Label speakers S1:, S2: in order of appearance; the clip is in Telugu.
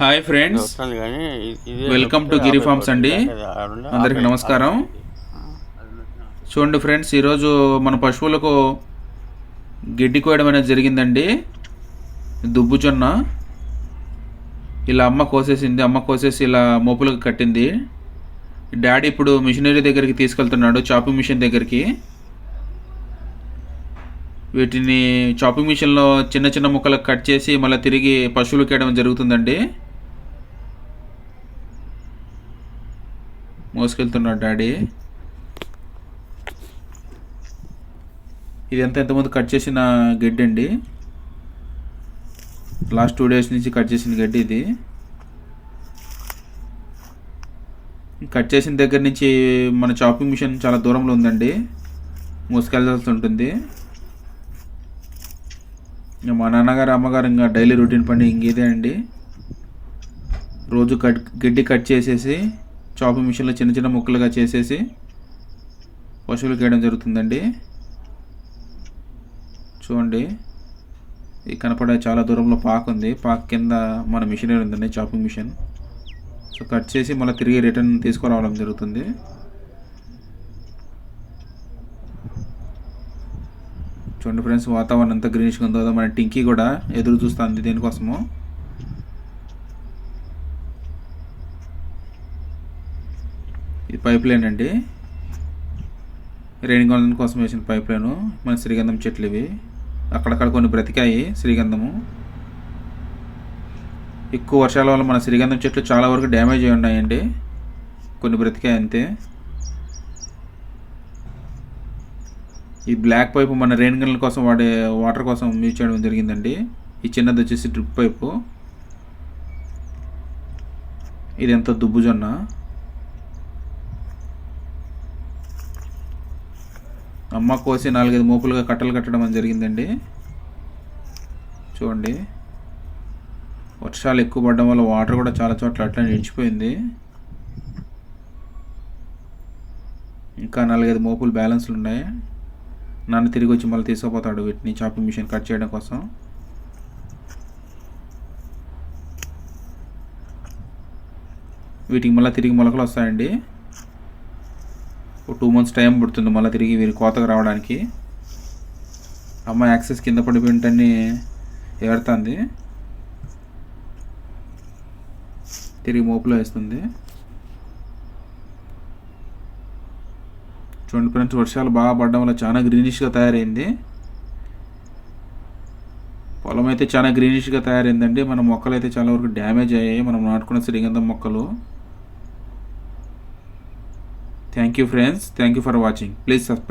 S1: Hi friends welcome to Giri farms అండి. అందరికీ నమస్కారం. చూడండి ఫ్రెండ్స్ ఈరోజు మన పశువులకు గడ్డి కోయడం అనేది జరిగిందండి. దుబ్బు జొన్న. ఇలా అమ్మ కోసేసింది అమ్మ కోసేసి ఇలా మోపులకు కట్టింది. డాడీ ఇప్పుడు మిషనరీ దగ్గరికి తీసుకెళ్తున్నాడు చాపింగ్ మిషన్ దగ్గరికి. వీటిని చాపింగ్ మిషన్లో చిన్న చిన్న ముక్కలకు కట్ చేసి మళ్ళీ తిరిగి పశువులకు వేయడం జరుగుతుందండి. మోసుకెళ్తున్నాడు డాడీ. ఇది ఎంత ఎంతమంది కట్ చేసిన గడ్డి అండి. లాస్ట్ టూ డేస్ నుంచి కట్ చేసిన గడ్డి ఇది. కట్ చేసిన దగ్గర నుంచి మన చాపింగ్ మిషన్ చాలా దూరంలో ఉందండి. మోసుకెళ్ళాల్సి ఉంటుంది. మా నాన్నగారు అమ్మగారు ఇంకా డైలీ రొటీన్ పని ఇంకేదే అండి. రోజు కట్ గడ్డి కట్ చేసేసి చాపింగ్ మిషన్లో చిన్న చిన్న ముక్కలుగా చేసేసి పశువులకు వేయడం జరుగుతుందండి. చూడండి ఈ కనపడే చాలా దూరంలో పాక్ ఉంది. పాక్ కింద మన మిషనరీ ఉందండి చాపింగ్ మిషన్. సో కట్ చేసి మళ్ళీ తిరిగి రిటర్న్ తీసుకురావడం జరుగుతుంది. చూడండి ఫ్రెండ్స్ వాతావరణం అంతా గ్రీనిష్గా ఉందో మన టింకీ కూడా ఎదురు చూస్తుంది దీనికోసము. ఇది పైప్ లైన్ అండి. రెయిన్ కోసం వేసిన పైప్ లైను మన శ్రీగంధం చెట్లు ఇవి. అక్కడక్కడ కొన్ని బ్రతికాయి శ్రీగంధము. ఎక్కువ వర్షాల వల్ల మన శ్రీగంధం చెట్లు చాలా వరకు డ్యామేజ్ అయి ఉన్నాయండి. కొన్ని బ్రతికాయి అంతే. ఈ బ్లాక్ పైపు మన రెయిన్ గన్ల కోసం వాడే వాటర్ కోసం యూజ్ చేయడం జరిగిందండి. ఈ చిన్నది వచ్చేసి డ్రిప్ పైపు ఇది ఎంత దుబ్బు జొన్న అమ్మ కోసి నాలుగైదు మోపులుగా కట్టలు కట్టడం అని జరిగిందండి. చూడండి. వర్షాలు ఎక్కువ పడడం వల్ల వాటర్ కూడా చాలా చోట్ల అట్లా నిలిచిపోయింది. ఇంకా నాలుగైదు మోపులు బ్యాలెన్స్లు ఉన్నాయి. నాన్న తిరిగి వచ్చి మళ్ళీ తీసుకుపోతాడు వీటిని చాపింగ్ మిషన్ కట్ చేయడం కోసం. వీటికి మళ్ళీ తిరిగి మొలకలు వస్తాయండి. టూ మంత్స్ టైం పడుతుంది. మళ్ళీ తిరిగి వీరి కోతకు రావడానికి. అమ్మ యాక్సెస్ కింద పడిపోయింటని ఏడుతుంది. తిరిగి మోపులో వేస్తుంది. చూడండి ఫ్రెండ్స్ వర్షాలు బాగా పడడం వల్ల చాలా గ్రీనిష్గా తయారైంది. పొలం అయితే చాలా గ్రీనిష్గా తయారైందండి. మన మొక్కలు అయితే చాలా వరకు డ్యామేజ్ అయ్యాయి. మనం నాటుకున్న శ్రీగంధం మొక్కలు. Thank you friends. Thank you for watching. Please subscribe.